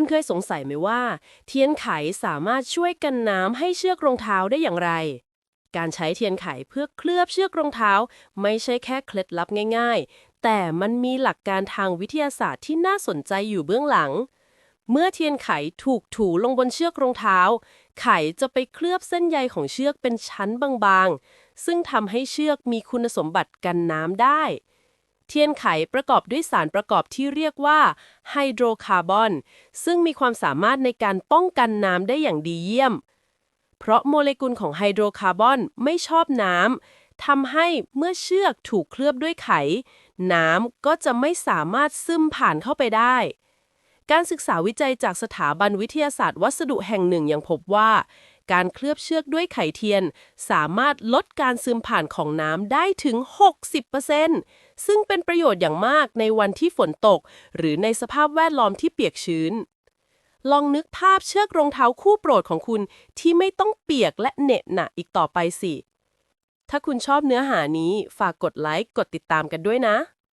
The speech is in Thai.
คุณเคยสงสัยไหมว่า เทียนไขสามารถช่วยกันน้ำให้เชือกรองเท้าได้อย่างไร การใช้เทียนไขเพื่อเคลือบเชือกรองเท้า ไม่ใช่แค่เคล็ดลับง่าย ๆ แต่มันมีหลักการทางวิทยาศาสตร์ที่น่าสนใจอยู่เบื้องหลัง เมื่อเทียนไขถูกถูลงบนเชือกรองเท้า ไขจะไปเคลือบเส้นใยของเชือกเป็นชั้นบางๆ ซึ่งทำให้เชือกมีคุณสมบัติกันน้ำได้ เทียนไขประกอบด้วยสารประกอบที่เรียกว่าไฮโดรคาร์บอน ซึ่งมีความสามารถในการป้องกันน้ำได้อย่างดีเยี่ยม เพราะโมเลกุลของไฮโดรคาร์บอนไม่ชอบน้ำทำให้เมื่อเชือกถูกเคลือบด้วยไข น้ำก็จะไม่สามารถซึมผ่านเข้าไปได้ การศึกษาวิจัยจากสถาบันวิทยาศาสตร์วัสดุแห่งหนึ่งยังพบว่า การเคลือบเชือกด้วยไขเทียน สามารถลดการซึมผ่านของน้ำได้ถึง 60%ซึ่งเป็นประโยชน์อย่างมากในวันที่ฝนตก หรือในสภาพแวดล้อมที่เปียกชื้น ลองนึกภาพเชือกรองเท้าคู่โปรดของคุณที่ไม่ต้องเปียกและเหนอะหนะอีกต่อไปสิ ถ้าคุณชอบเนื้อหานี้ฝากกดไลค์กดติดตามกันด้วยนะ